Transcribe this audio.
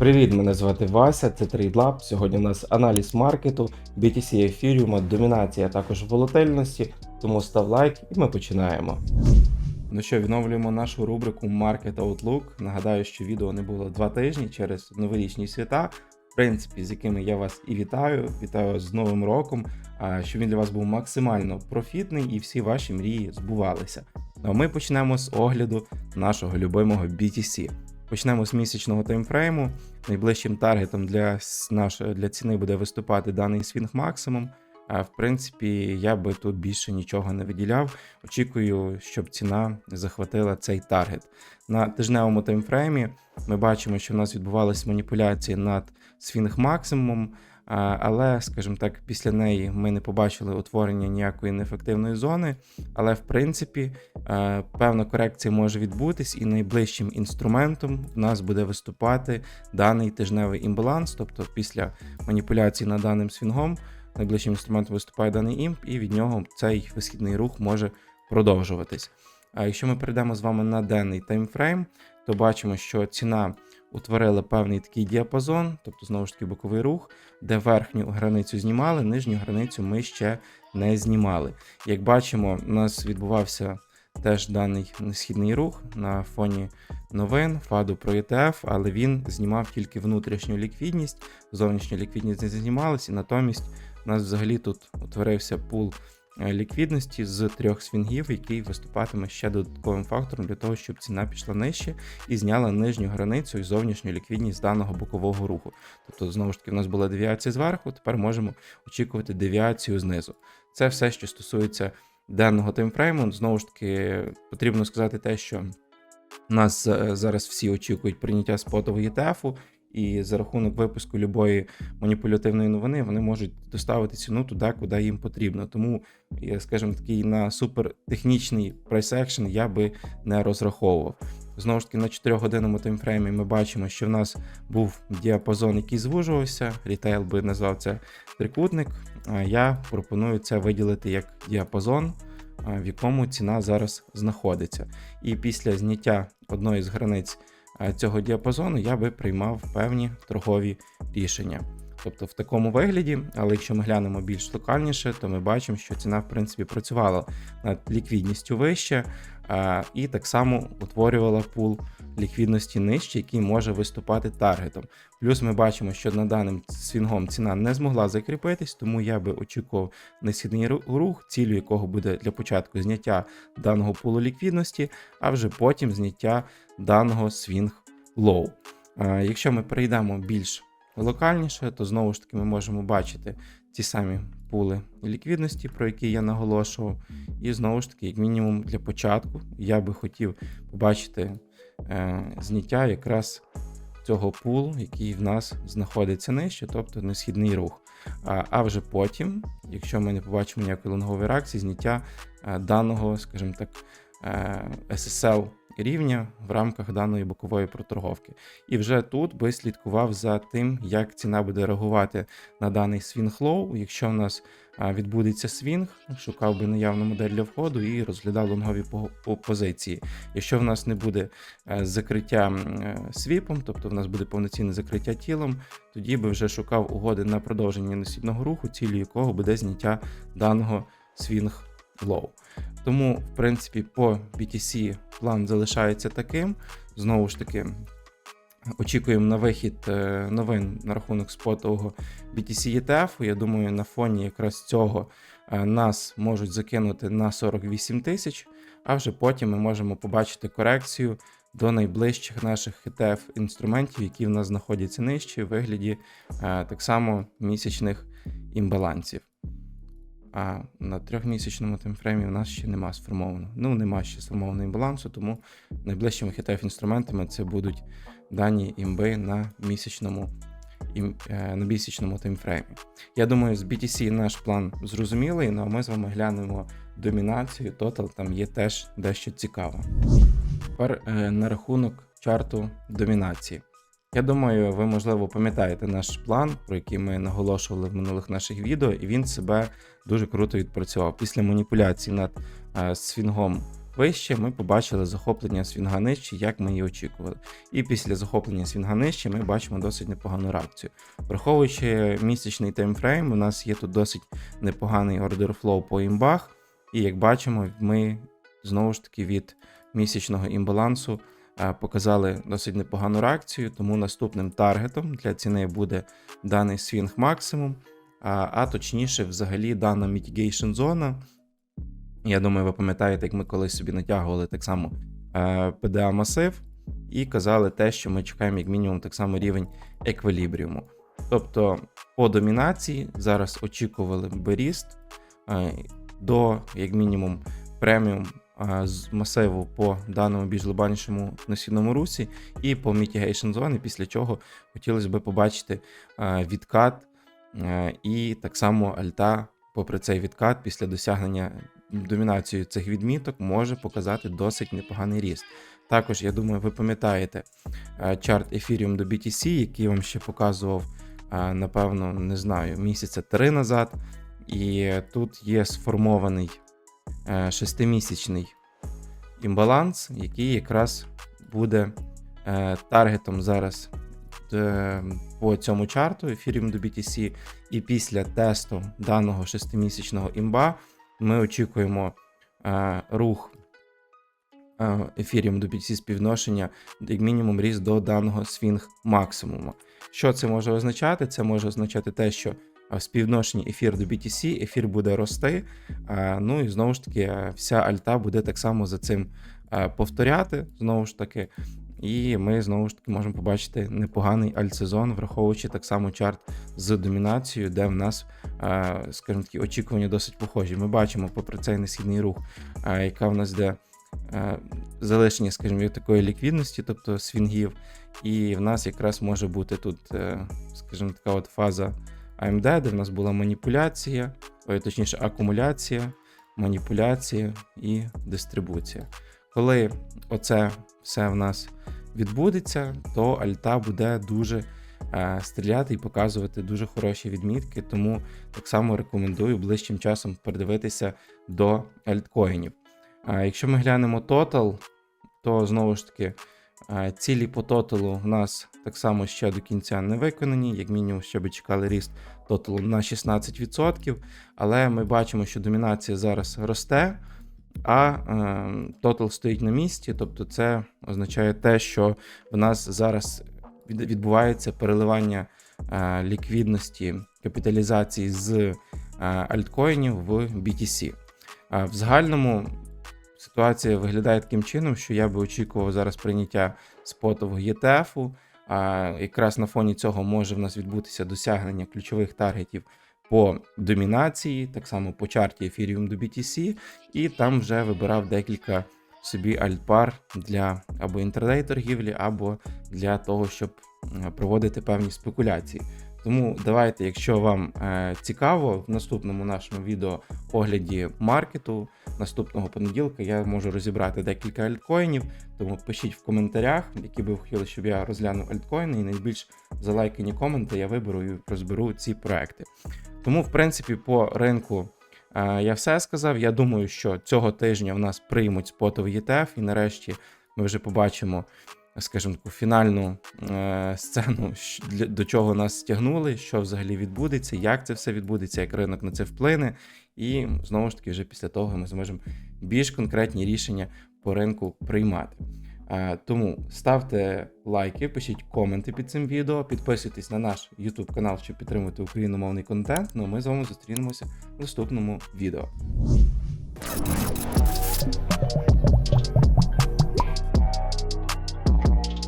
Привіт, мене звати Вася, це TradeLab. Сьогодні у нас аналіз маркету, BTC ефіріума, домінація, а також волатильності. Тому став лайк і ми починаємо. Ну що, відновлюємо нашу рубрику Market Outlook. Нагадаю, що відео не було два тижні через новорічні свята. В принципі, з якими я вас і вітаю. Вітаю вас з Новим роком, щоб він для вас був максимально профітний і всі ваші мрії збувалися. Ну а ми почнемо з огляду нашого любимого BTC. Почнемо з місячного таймфрейму. Найближчим таргетом для, наш, для ціни буде виступати даний свінг максимум. А в принципі, я би тут більше нічого не виділяв. Очікую, щоб ціна захватила цей таргет. На тижневому таймфреймі ми бачимо, що в нас відбувалися маніпуляції над свінг максимумом. А, Але, скажімо так, після неї ми не побачили утворення ніякої неефективної зони. Але в принципі, певна корекція може відбутись, і найближчим інструментом в нас буде виступати даний тижневий імбаланс, тобто після маніпуляції над даним свінгом, найближчим інструментом виступає даний імп, і від нього цей висхідний рух може продовжуватись. А якщо ми перейдемо з вами на денний таймфрейм, то бачимо, що ціна утворила певний такий діапазон, тобто знову ж таки боковий рух, де верхню границю знімали, нижню границю ми ще не знімали. Як бачимо, у нас відбувався теж даний східний рух на фоні новин, фаду про ETF, але він знімав тільки внутрішню ліквідність, зовнішню ліквідність не знімалася, і натомість у нас взагалі тут утворився пул ліквідності з трьох свінгів, який виступатиме ще додатковим фактором для того, щоб ціна пішла нижче і зняла нижню границю і зовнішню ліквідність даного бокового руху. Тобто, знову ж таки, у нас була девіація зверху, тепер можемо очікувати девіацію знизу. Це все, що стосується денного таймфрейму. Знову ж таки, потрібно сказати те, що нас е, зараз всі очікують прийняття спотового ETF, і за рахунок випуску любої маніпулятивної новини вони можуть доставити ціну туди, куди їм потрібно. Тому, скажімо такий, на супертехнічний прайс екшен я би не розраховував. Знову ж таки, на 4-годинному таймфреймі ми бачимо, що в нас був діапазон, який звужувався. Рітейл би назвав це трикутник. А я пропоную це виділити як діапазон, в якому ціна зараз знаходиться. І після зняття одної з границь цього діапазону я би приймав певні торгові рішення. Тобто в такому вигляді, але якщо ми глянемо більш локальніше, то ми бачимо, що ціна в принципі працювала над ліквідністю вище, і так само утворювала пул ліквідності нижче, який може виступати таргетом. Плюс ми бачимо, що на даним свінгом ціна не змогла закріпитись, тому я би очікував несхідний рух, цілю якого буде для початку зняття даного пулу ліквідності, а вже потім зняття даного свінг лоу. Якщо ми перейдемо більш локальніше, то знову ж таки ми можемо бачити ті самі пули ліквідності, про які я наголошував. І знову ж таки, як мінімум, для початку я би хотів побачити е, зняття якраз цього пулу, який в нас знаходиться нижче, тобто несхідний рух. А, а вже потім, якщо ми не побачимо ніякої лонгової реакції, зняття е, даного, скажімо так, е, SSL рівня в рамках даної бокової проторговки. І вже тут би слідкував за тим, як ціна буде реагувати на даний свінг лоу. Якщо в нас відбудеться свінг, шукав би наявну модель для входу і розглядав лонгові по- по- позиції. Якщо в нас не буде е, закриття е, свіпом, тобто в нас буде повноцінне закриття тілом, тоді би вже шукав угоди на продовження несвідного руху, цілі якого буде зняття даного свінг лоу. Тому, в принципі, по BTC план залишається таким. Знову ж таки, очікуємо на вихід е, новин на рахунок спотового BTC ETF. Я думаю, на фоні якраз цього е, нас можуть закинути на 48 тисяч, а вже потім ми можемо побачити корекцію до найближчих наших ETF інструментів, які в нас знаходяться нижче, в вигляді е, так само місячних імбалансів. А на трьохмісячному таймфреймі в нас ще нема сформовано. Ну, нема ще сформованого імбалансу, тому найближчими хітеф інструментами це будуть дані імби на місячному е, на місячному таймфреймі. Я думаю, з BTC наш план зрозумілий, ну а ми з вами глянемо домінацію. Total там є теж дещо цікаво. Тепер е, на рахунок чарту домінації. Я думаю, ви можливо пам'ятаєте наш план, про який ми наголошували в минулих наших відео, і він себе дуже круто відпрацював. Після маніпуляцій над е, свінгом вище, ми побачили захоплення свінга нижче, як ми і очікували. І після захоплення свінга нижче ми бачимо досить непогану реакцію. Враховуючи місячний таймфрейм, у нас є тут досить непоганий ордер флоу по імбах. І як бачимо, ми знову ж таки від місячного імбалансу показали досить непогану реакцію, тому наступним таргетом для ціни буде даний свінг максимум, а, а точніше, взагалі, дана mitigation зона. Я думаю, ви пам'ятаєте, як ми колись собі натягували так само е, PDA масив і казали те, що ми чекаємо як мінімум так само рівень еквілібріуму. Тобто по домінації зараз очікували би ріст е, до як мінімум преміум е, з масиву по даному більш глобальнішому носійному русі і по mitigation зони, після чого хотілося б побачити е, відкат е, і так само альта, попри цей відкат, після досягнення домінацією цих відміток, може показати досить непоганий ріст. Також, я думаю, ви пам'ятаєте е, чарт Ethereum до BTC, який вам ще показував, е, напевно, не знаю, місяця три назад. І тут є сформований е, шестимісячний імбаланс, який якраз буде е, таргетом зараз е, по цьому чарту Ethereum до BTC. І після тесту даного шестимісячного імба ми очікуємо е, рух е, Ethereum до BTC співвідношення, як мінімум ріст до даного свінг максимуму. Що це може означати? Це може означати те, що співвідношенні ефір до BTC, ефір буде рости. Ну і знову ж таки, вся альта буде так само за цим повторяти. Знову ж таки, і ми знову ж таки можемо побачити непоганий альтсезон, враховуючи так само чарт з домінацією, де в нас, скажімо такі, очікування досить похожі. Ми бачимо, попри цей несхідний рух, яка в нас де. Залишення, скажімо, такої ліквідності, тобто свінгів, і в нас якраз може бути тут, е, скажімо, така от фаза AMD, де в нас була маніпуляція, точніше, акумуляція, маніпуляція і дистрибуція. Коли оце все в нас відбудеться, то альта буде дуже е, стріляти і показувати дуже хороші відмітки. Тому так само рекомендую ближчим часом передивитися до альткоїнів. А якщо ми глянемо тотал, то знову ж таки. Цілі по тоталу в нас так само ще до кінця не виконані, як мінімум, ще би чекали ріст тоталу на 16%. Але ми бачимо, що домінація зараз росте, а е, тотал стоїть на місці. Тобто, це означає те, що в нас зараз відбувається переливання е, ліквідності капіталізації з е, альткоїнів в BTC. В загальному ситуація виглядає таким чином, що я би очікував зараз прийняття спотового ETF. А якраз на фоні цього може в нас відбутися досягнення ключових таргетів по домінації, так само по чарті Ethereum до BTC, і там вже вибирав декілька собі альтпар для або інтрадей торгівлі, або для того, щоб проводити певні спекуляції. Тому давайте, якщо вам е, цікаво, в наступному нашому відео огляді маркету наступного понеділка я можу розібрати декілька альткоїнів. Тому пишіть в коментарях, які би ви хотіли, щоб я розглянув альткоїни, і найбільш залайкані коменти я виберу і розберу ці проекти. Тому, в принципі, по ринку е, я все сказав. Я думаю, що цього тижня в нас приймуть спотовий ETF, і нарешті ми вже побачимо, скажімо, таку фінальну е, сцену, для- до чого нас стягнули, що взагалі відбудеться, як це все відбудеться, як ринок на це вплине. І знову ж таки, вже після того ми зможемо більш конкретні рішення по ринку приймати. Е, Тому ставте лайки, пишіть коменти під цим відео, підписуйтесь на наш YouTube канал, щоб підтримувати україномовний контент. Ну а ми з вами зустрінемося в наступному відео.